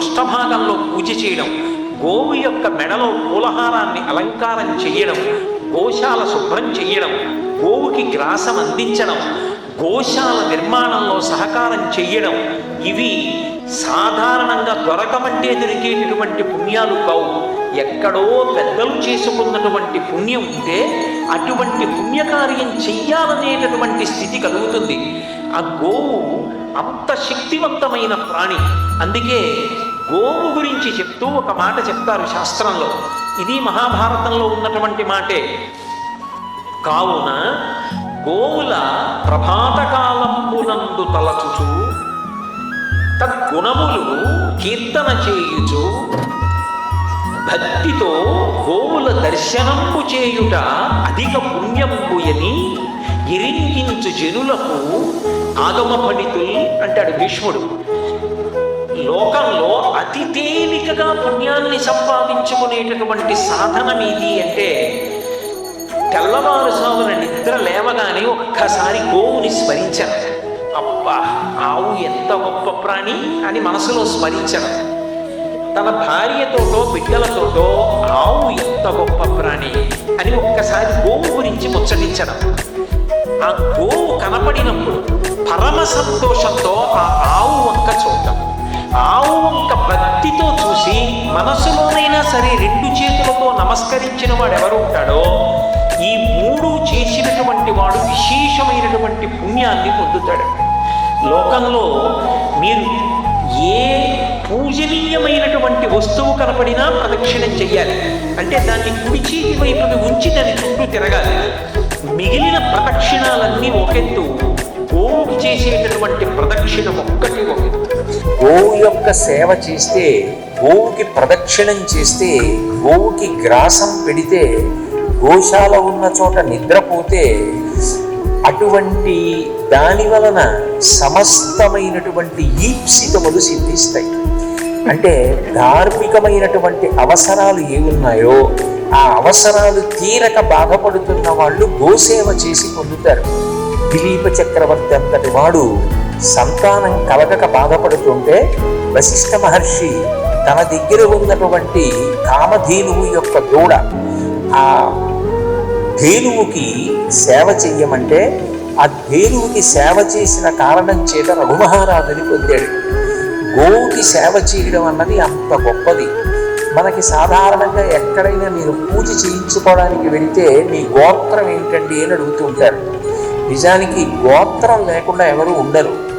పృష్ఠభాగంలో పూజ చేయడం గోవు యొక్క మెడలో పూలహారాన్ని అలంకారం చేయడం గోశాల శుభ్రం చేయడం గోవుకి గ్రాసం అందించడం గోశాల నిర్మాణంలో సహకారం చెయ్యడం ఇవి సాధారణంగా దొరకమంటే దొరికేటటువంటి పుణ్యాలు కావు. ఎక్కడో పెద్దలు చేసుకున్నటువంటి పుణ్యం ఉంటే అటువంటి పుణ్యకార్యం చెయ్యాలనేటటువంటి స్థితి కలుగుతుంది. ఆ గోవు అంత శక్తివంతమైన ప్రాణి. అందుకే గోవు గురించి చెప్తూ ఒక మాట చెప్తారు శాస్త్రంలో. ఇది మహాభారతంలో ఉన్నటువంటి మాటే. కావున గోవుల ప్రభాతకాలంబునందు తలచుచు తద్గుణములు కీర్తన చేయుచు భక్తితో గోవుల దర్శనంపు చేయుట అధిక పుణ్యంబుయని ఎరింగించు జనులకు ఆగమ అంటాడు భీష్ముడు. లోకంలో అతి తేలికగా పుణ్యాన్ని సంపాదించుకునేటటువంటి సాధనం ఇది అంటే తెల్లవారుసామున నిద్ర లేవగానే ఒక్కసారి గోవుని స్మరించడం. అబ్బా ఆవు ఎంత గొప్ప ప్రాణి అని మనసులో స్మరించడం. తన భార్యతోటో బిడ్డలతోటో ఆవు ఎంత గొప్ప ప్రాణి అని ఒక్కసారి గోవు గురించి ముచ్చటించడం. ఆ గోవు కనపడినప్పుడు పరమ సంతోషంతో ఆ ఆవు వంక చూడటం సరే రెండు చేతులతో నమస్కరించిన వాడు ఎవరు ఉంటాడో ఈ మూడు చేసినటువంటి వాడు విశేషమైనటువంటి పుణ్యాన్ని పొందుతాడు. లోకంలో మీరు ఏ పూజనీయమైనటువంటి వస్తువు కనపడినా ప్రదక్షిణం చెయ్యాలి. అంటే దాన్ని కుడి చేతి వైపుకి ఉంచి దాని చుట్టూ తిరగాలి. మిగిలిన ప్రదక్షిణాలన్నీ ఒకెత్తు. గోవుకి చేసేటటువంటి ప్రదక్షిణ ఒక్కటి ఒకెత్తు. గోవు యొక్క సేవ చేస్తే గోవుకి ప్రదక్షిణం చేస్తే గోవుకి గ్రాసం పెడితే గోశాల ఉన్న చోట నిద్రపోతే అటువంటి దాని వలన సమస్తమైనటువంటి ఈప్సితములు సిద్ధిస్తాయి. అంటే ధార్మికమైనటువంటి అవసరాలు ఏ ఉన్నాయో ఆ అవసరాలు తీరక బాధపడుతున్న వాళ్ళు గోసేవ చేసి పొందుతారు. దిలీప చక్రవర్తి అంతటి వాడు సంతానం కలగక బాధపడుతుంటే వశిష్ఠ మహర్షి తన దగ్గర ఉన్నటువంటి కామధేనువు యొక్క దూడ ఆ ధేనువుకి సేవ చెయ్యమంటే ఆ ధేనువుకి సేవ చేసిన కారణం చేత రఘుమహారాజుని పొందాడు. గోవుకి సేవ చేయడం అన్నది అంత గొప్పది. మనకి సాధారణంగా ఎక్కడైనా మీరు పూజ చేయించుకోవడానికి వెళితే మీ గోత్రం ఏంటండి అని అడుగుతూ ఉంటారు. నిజానికి గోత్రం లేకుండా ఎవరు ఉండరు.